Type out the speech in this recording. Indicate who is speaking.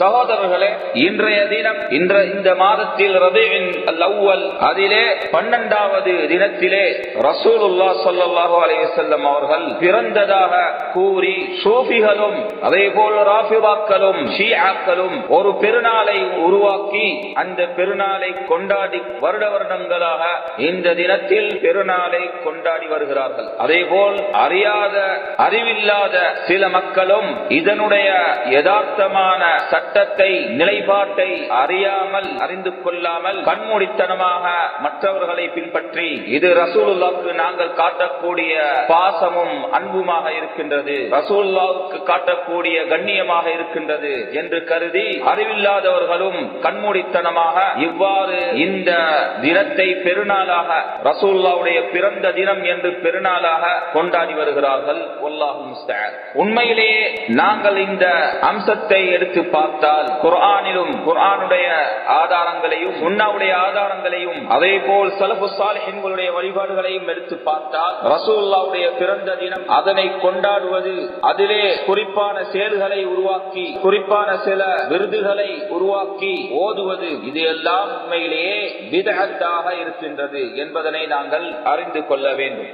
Speaker 1: சகோதரர்களே இன்றைய தினம் இன்ற இந்த மாதத்தில் ரபியின் லவ்வல் அதிலே பன்னெண்டாவது தினத்திலே ரசூலுல்லா ஸல்லல்லாஹு அலைஹி அவர்கள் பிறந்ததாக கூறி சூஃபிகளும் அதே போல ராஃபிதாக்களும் ஷீஆக்களும் ஒரு பெருநாளை உருவாக்கி அந்த பெருநாளை கொண்டாடி வருட வருடங்களாக இந்த தினத்தில் பெருநாளை கொண்டாடி வருகிறார்கள். அதே போல் அறியாத அறிவில்லாத சில மக்களும் இதனுடைய யதார்த்தமான சட்டத்தை நிலைப்பாட்டை அறியாமல் அறிந்து கொள்ளாமல் கண்மூடித்தனமாக மற்றவர்களை பின்பற்றி இது ரசூலுல்லாவுக்கு நாங்கள் காட்டக்கூடிய பாசமும் அன்புமாக இருக்கின்றது. இருக்கின்றது. ரசூல்லாவுக்கு காட்டக்கூடிய கண்ணியமாக இருக்கின்றது என்று கருதி அறிவில்லாதவர்களும் கண்மூடித்தனமாக இவ்வாறு இந்த தினத்தை பெருநாளாக ரசூல்லாவுடைய பிறந்த தினம் என்று பெருநாளாக கொண்டாடி வருகிறார்கள். உண்மையிலேயே நாங்கள் இந்த அம்சத்தை எடுத்து பார்த்தால் குரானிலும் குரானுடைய ஆதாரங்களையும் சுன்னாவுடைய ஆதாரங்களையும் அதே போல் சலபு சாலிஹின்களுடைய வழிபாடுகளையும் எடுத்து பார்த்தால் ரசூல்லாவுடைய பிறந்த தினம் அதனை கொண்டாடுவது அதிலே குறிப்பான செயல்களை உருவாக்கி குறிப்பான சில விருதுகளை உருவாக்கி ஓதுவது இது எல்லாம் உண்மையிலேயே விதகத்தாக இருக்கின்றது என்பதனை நாங்கள் அறிந்து கொள்ள வேண்டும்.